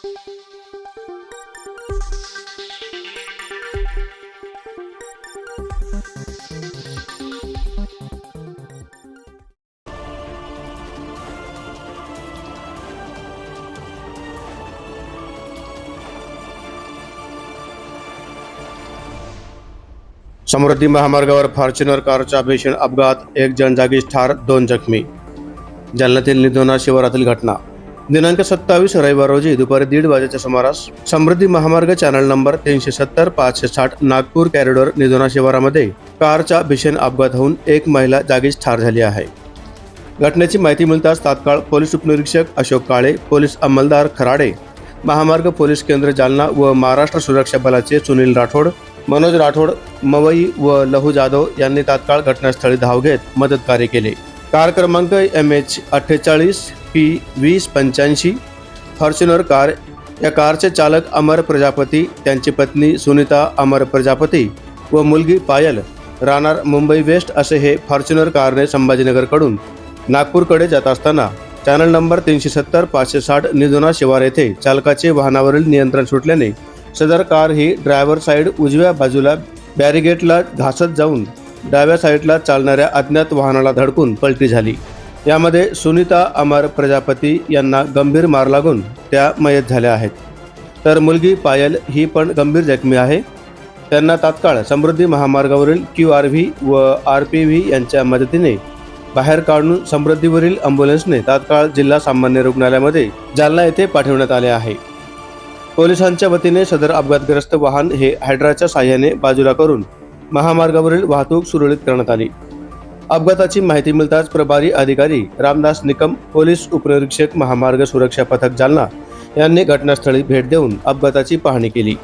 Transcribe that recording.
समृद्धी महामार्गावर फॉर्च्युनर कारचा भीषण अपघात एक जण जागीच ठार दोन जखमी. जालन्यातील निधोना शिवारातील घटना. दिनांक सत्तावीस रविवार रोजी दुपारी दीड वाजेच्या सुमारास समृद्धी महामार्ग चॅनल नंबर तीनशे सत्तर पाचशे साठ नागपूर कॅरिडॉर निधोना शिवारामध्ये कारचा भीषण अपघात होऊन एक महिला जागीच ठार झाली आहे. घटनेची माहिती मिळताच तात्काळ पोलीस उपनिरीक्षक अशोक काळे पोलीस अंमलदार खराडे महामार्ग पोलीस केंद्र जालना व महाराष्ट्र सुरक्षा बलाचे सुनील राठोड मनोज राठोड मवई व लहू जाधव यांनी तात्काळ घटनास्थळी धाव घेत मदतकार्य केले. कार क्रमांक एम एच अठ्ठेचाळीस पी वीस पंच्याऐंशी फॉर्च्युनर कार या कारचे चालक अमर प्रजापती त्यांची पत्नी सुनीता अमर प्रजापती व मुलगी पायल राहणार मुंबई वेस्ट असे हे फॉर्च्युनर कारने संभाजीनगरकडून नागपूरकडे जात असताना चॅनल नंबर तीनशे सत्तर पाचशे साठ निधोना शिवार येथे चालकाचे वाहनावरील नियंत्रण सुटल्याने सदर कार ही ड्रायव्हर साईड उजव्या बाजूला बॅरिगेटला घासत जाऊन डाव्या साईडला चालणाऱ्या अज्ञात वाहनाला धडकून पलटी झाली. यामध्ये सुनीता अमर प्रजापती यांना गंभीर मार लागून त्या मयत झाल्या आहेत. तर मुलगी पायल ही पण गंभीर जखमी आहे. त्यांना तात्काळ समृद्धी महामार्गावरील क्यू आर व्ही व आर पी व्ही यांच्या मदतीने बाहेर काढून समृद्धीवरील अँब्युलन्सने तात्काळ जिल्हा सामान्य रुग्णालयामध्ये जालना येथे पाठवण्यात आले आहे. पोलिसांच्या वतीने सदर अपघातग्रस्त वाहन हे हायड्राच्या साह्याने बाजूला करून महामार्गावरील वाहतूक सुरळीत करण्यात आली. अपघाताची माहिती मिळताच प्रभारी अधिकारी रामदास निकम पोलीस उपनिरीक्षक महामार्ग सुरक्षा पथक जालना यांनी घटनास्थळी भेट देऊन अपघाताची पाहणी केली.